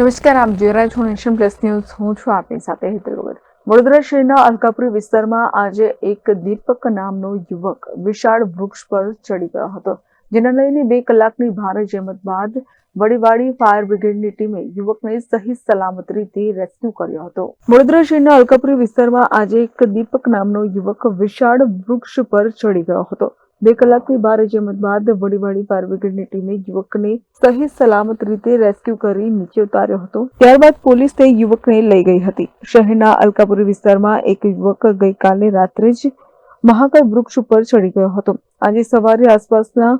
નમસ્કાર, આપ જોઈ રહ્યા છો નેશન પ્લસ ન્યૂઝ. હું છું આપની સાથે હેતલ વડોદરા શહેરના અલકાપુરી વિસ્તારમાં આજે એક દીપક નામનો યુવક વિશાળ વૃક્ષ પર ચડી ગયો હતો, જેને લઈને બે કલાકની ભારે જહેમત બાદ વડીવાડી ફાયર બ્રિગેડની ટીમે યુવકને સહી સલામત રીતે રેસ્ક્યુ કર્યો હતો. વડોદરા શહેરના અલકાપુરી વિસ્તારમાં આજે એક દીપક નામનો યુવક વિશાળ વૃક્ષ પર ચડી ગયો હતો બે કલાકની ભારે જહેમત બાદ વડીવાડી ફાયર બ્રિગેડની ટીમે યુવકને સહી સલામત રીતે રેસ્ક્યુ કરી નીચે ઉતાર્યો હતો. ત્યારબાદ પોલીસ તે યુવકને લઈ ગઈ હતી. શહેરના અલકાપુરી વિસ્તારમાં એક યુવક ગઈકાલે રાત્રે જ મહાકાય વૃક્ષ ઉપર ચડી ગયો હતો. આજે સવારે આસપાસના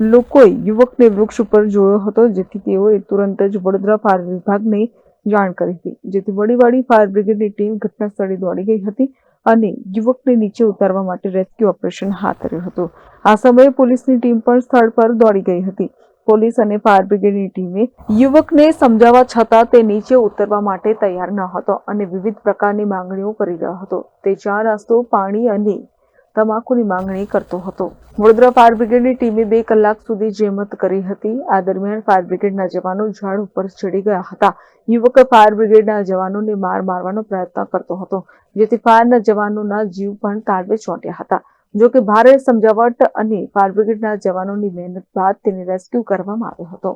લોકોએ યુવકને વૃક્ષ ઉપર જોયો હતો, જેથી તેઓએ તુરંત જ વડોદરા ફાયર વિભાગને જાણ કરી હતી. જેથી વડીવાડી ફાયર બ્રિગેડની ટીમ ઘટના સ્થળે દોડી ગઈ હતી. અને યુવકને નીચે ઉતારવા માટે રેસ્ક્યુ ઓપરેશન હાથ ધર્યું હતું. આ સમયે પોલીસની ટીમ પણ સ્થળ પર દોડી ગઈ હતી. પોલીસ અને ફાયર બ્રિગેડની ટીમે યુવકને સમજાવવા છતાં તે નીચે ઉતરવા માટે તૈયાર ન હતો અને વિવિધ પ્રકારની માંગણીઓ કરી રહ્યો હતો. તે ચાર નાસ્તો પાણી અને તમાકુની માંગણી કરતો હતો. વડોદરા ફાયર બ્રિગેડની ટીમે બે કલાક સુધી જેમત કરી હતી. આ દરમિયાન ફાયર બ્રિગેડના જવાનો ઝાડ ઉપર ચડી ગયા હતા. યુવક ફાયર બ્રિગેડના જવાનોને માર મારવાનો પ્રયત્ન કરતો હતો જેથી ફાયરના જવાનોના જીવ પણ તાળવે ચોંટ્યા હતા. જો કે ભારે સમજાવટ અને ફાયર બ્રિગેડના જવાનોની મહેનત બાદ તેને રેસ્ક્યુ કરવામાં આવ્યો હતો.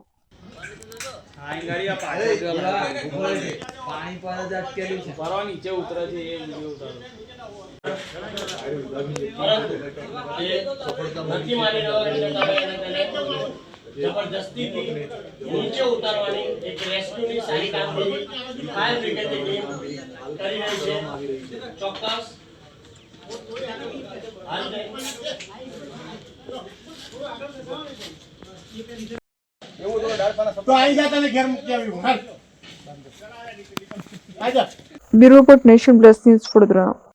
પાણી પર જ અટકેલું છે. પરવા નીચે ઉતરે છે એ વીડિયો ઉતારો. નથી માની રહ્યો એટલે તમે એને તેને નીચે ઉતારવાની એક રેસ્ક્યુની સારી કામગીરી ફાયર બ્રિગેડની ટીમ કરી રહી છે. ચોક્કસ. હાલ નહીં. તો આઈ જા તને ઘેર મૂકી આવ્યું હાલ. આજા bureau report nation plus news Vadodara.